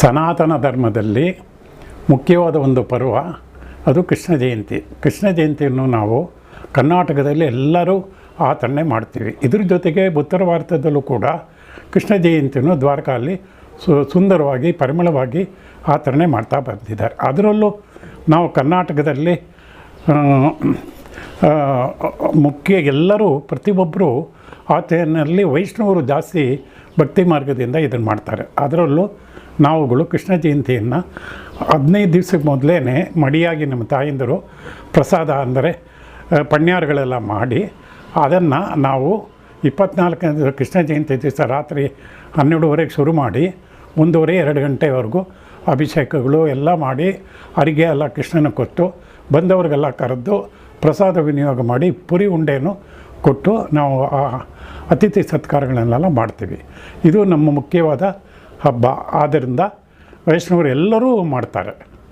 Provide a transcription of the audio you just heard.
ಸನಾತನ ಧರ್ಮದಲ್ಲಿ ಮುಖ್ಯವಾದ ಒಂದು ಪರ್ವ ಅದು ಕೃಷ್ಣ ಜಯಂತಿ. ಕೃಷ್ಣ ಜಯಂತಿಯನ್ನು ನಾವು ಕರ್ನಾಟಕದಲ್ಲಿ ಎಲ್ಲರೂ ಆಚರಣೆ ಮಾಡ್ತೀವಿ. ಇದ್ರ ಜೊತೆಗೆ ಉತ್ತರ ಭಾರತದಲ್ಲೂ ಕೂಡ ಕೃಷ್ಣ ಜಯಂತಿಯನ್ನು ದ್ವಾರಕಾಲಿ ಸು ಸುಂದರವಾಗಿ, ಪರಿಮಳವಾಗಿ ಆಚರಣೆ ಮಾಡ್ತಾ ಬಂದಿದ್ದಾರೆ. ಅದರಲ್ಲೂ ನಾವು ಕರ್ನಾಟಕದಲ್ಲಿ ಮುಖ್ಯ ಎಲ್ಲರೂ ಪ್ರತಿಯೊಬ್ಬರು ಆಚರಣೆಯಲ್ಲಿ ವೈಷ್ಣವರು ಜಾಸ್ತಿ ಭಕ್ತಿ ಮಾರ್ಗದಿಂದ ಇದನ್ನು ಮಾಡ್ತಾರೆ. ಅದರಲ್ಲೂ ನಾವುಗಳು ಕೃಷ್ಣ ಜಯಂತಿಯನ್ನು ಹದಿನೈದು ದಿವ್ಸಕ್ಕೆ ಮೊದಲೇ ಮಡಿಯಾಗಿ ನಮ್ಮ ತಾಯಂದಿರು ಪ್ರಸಾದ ಅಂದರೆ ಪಣ್ಯಾರುಗಳೆಲ್ಲ ಮಾಡಿ ಅದನ್ನು ನಾವು ಇಪ್ಪತ್ನಾಲ್ಕನೇ ಕೃಷ್ಣ ಜಯಂತಿ ದಿವಸ ರಾತ್ರಿ ಹನ್ನೆರಡುವರೆಗೆ ಶುರು ಮಾಡಿ ಒಂದೂವರೆ ಎರಡು ಗಂಟೆವರೆಗೂ ಅಭಿಷೇಕಗಳು ಎಲ್ಲ ಮಾಡಿ ಅರಿಗೆ ಎಲ್ಲ ಕೃಷ್ಣನ ಕೊಟ್ಟು ಬಂದವರಿಗೆಲ್ಲ ಕರೆದು ಪ್ರಸಾದ ವಿನಿಯೋಗ ಮಾಡಿ ಪುರಿ ಉಂಡೆನೂ ಕೊಟ್ಟು ನಾವು ಆ ಅತಿಥಿ ಸತ್ಕಾರಗಳನ್ನೆಲ್ಲ ಮಾಡ್ತೀವಿ. ಇದು ನಮ್ಮ ಮುಖ್ಯವಾದ ಹಬ್ಬ. ಆದ್ದರಿಂದ ವೈಷ್ಣವರು ಎಲ್ಲರೂ ಮಾಡ್ತಾರೆ.